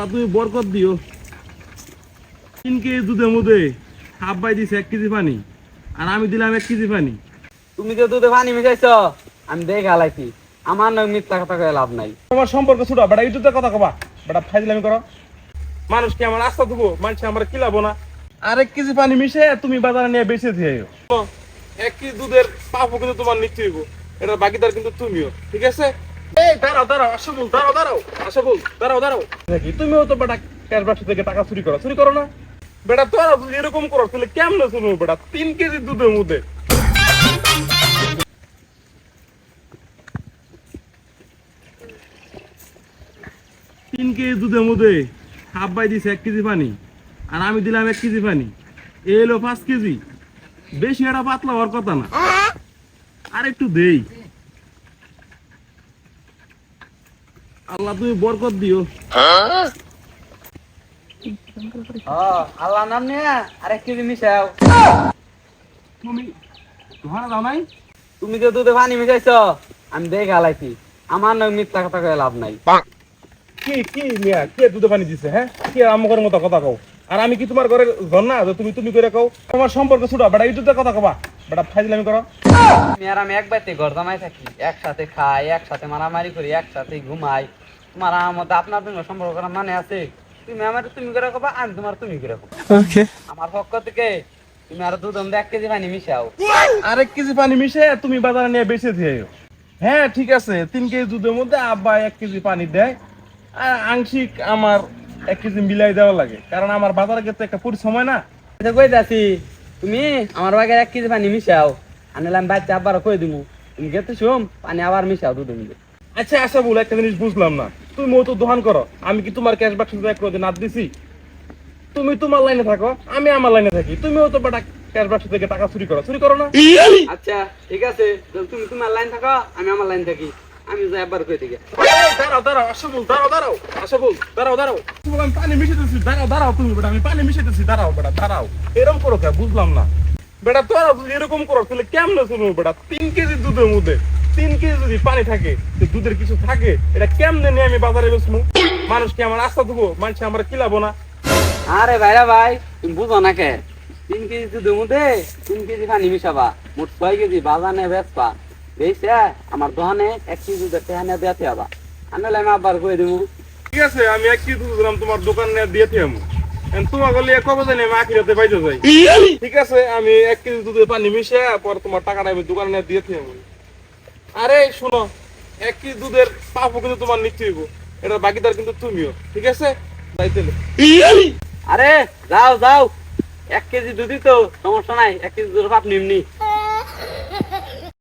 আল্লাহ তুমি বরকত দিও। তিন কেজি দুধের মধ্যে হাব্বাই দিছে এক কেজি পানি। আর আমি দিলাম এক কেজি পানি। তুমি যে দুধে পানি মিশাইছ আমি দেখে হালাইছি। আমার নয় মিথ্যা কথা কয়ে লাভ নাই। তোমার সম্পর্ক ছোট বেটা ইউটিউবে কথা কবা। বেটা ফাইজলামি করো। মানুষ কি আমার আস্থা দেবো? মানুষ আমার কিলাবো না? আর এক কেজি পানি মিশে তুমি বাজারে নিয়ে বেঁচে দিয়ে এক কেজি দুধের পাপও কিন্তু তোমার নিচ্ছে এটা বাকিদার কিন্তু তুমিও ঠিক আছে? এই দাঁড়াও দাঁড়াও আসো দাঁড়াও দাঁড়াও আসো দাঁড়াও দাঁড়াও। দেখি তুমিও তো বেটা ক্যাশ বাক্স থেকে টাকা চুরি করো চুরি করো না। বেটা তোরা এরকম করো তাহলে কেমন শুনব বেটা? তিন কেজি দুধের মধ্যে। তিন কেজি দুধের মধ্যে হাব্বাই দিছে এক কেজি পানি আর আমি দিলাম এক কেজি পানি। এলো পাঁচ কেজি। বেশি এটা পাতলা হওয়ার কথা না। আর একটু দেই। আল্লাহ তুমি বরকত দিও। আল্লাহ নাম নিয়ে আরেক কেজি মিশাও। তুমি ধরা দাও নাই? তুমি যে দুধে পানি মিশাইছ আমি দেখে হালাইছি আমার নয় মিথ্যা কথা কয়ে লাভ নাই। কি কি মিয়া কে দুধে পানি দিছে হ্যাঁ? কে আমগর মতো কথা কও? আর আমি কি তোমার ঘরের ঘর না যে তুমি তুমি করে কও? তোমার সম্পর্ক ছোট বেটা ইউটিউবে কথা কবা। বেটা ফাইজলামি করো। তুমি আর আমি এক বাড়িতে ঘর জামাই থাকি। একসাথে খাই একসাথে মারামারি করি একসাথে ঘুমাই। তোমার আমার মধ্যে আপনার তুমি সম্পর্ক করার মানে আছে। তুমি আমার তুমি করে কবা আমি তোমার তুমি করে কবা। আমার পক্ষ থেকে তুমি আর দুধ এক কেজি পানি মিশাও। আরেক কেজি পানি মিশে তুমি বাজারে নিয়ে বেঁচে দিয়ে হ্যাঁ ঠিক আছে তিন কেজি দুধের মধ্যে আব্বা এক কেজি পানি দেয়। আর আংশিক আমার এক কেজি মিলাই দেওয়া লাগে। কারণ আমার বাজারে গেতে একটা পরিসময় না। এটা কই যাচ্ছি? তুমি আমার বাগে এক কেজি পানি মিশাও। আনলে আমি বাচ্চা আবার কই দিমু? তুমি গেতে শুম পানি আবার মিশাও দুধের মধ্যে। আচ্ছা আচ্ছা বলে একটা জিনিস বুঝলাম না। তুমি তো দোকান করো। আমি কি তোমার ক্যাশ বাক্স এক করে নাত দিছি। তুমি তোমার লাইনে থাকো আমি আমার লাইনে থাকি। তুমিও তো বেটা ক্যাশ বাক্স থেকে টাকা চুরি করো। চুরি করো না? আচ্ছা ঠিক আছে। তুমি তোমার লাইন থাকো আমি আমার লাইন থাকি। আমি যাই একবার কই দাঁড়াও দাঁড়াও তুমি বলো, আমি পানি মিশাইতেছি। দাঁড়াও দাঁড়াও তুমি বেটা আমি পানি মিশাইতেছি। দাঁড়াও বেটা দাঁড়াও। এরকম করো কে বুঝলাম না। বেটা তোরা এরকম করো তাহলে কেমন শুনব বেটা? তিন কেজি দুধের মধ্যে। তিন কেজি যদি পানি থাকে দুধের কিছু থাকে এটা কেমনে নিয়ে আমি বাজারে বেচবো? মানুষ কি আমার আস্থা দেবো? মানুষ আমার কিলাবো না? আরে ভাইরা ভাই তুমি বুঝো না কে? তিন কেজি দুধের মধ্যে তিন কেজি পানি মিশাবা মোট ছয় কেজি বাজানে বেচবা। বেচে আমার দোকানে এক কেজি দুধের টেহানে দেওয়াতে হবা। আনলে আমি আবার কই দিমু ঠিক আছে আমি এক কেজি দুধ দিলাম তোমার দোকান আমি এখন তোমার গেলে এক কবে জানি আমি আখিরাতে বাইতে যাই। ঠিক আছে আমি এক কেজি দুধে পানি মিশে পর তোমার টাকাটা আমি দোকানে দিয়েছি আমি আরে, শুনো এক কেজি দুধের পাপও কিন্তু তোমার নিচে হইব। এটা বাকিদার কিন্তু তুমিও, ঠিক আছে? যাইতে আরে, যাও যাও। এক কেজি দুধই তো সমস্যা নাই, এক কেজি দুধের পাপ নিমনি।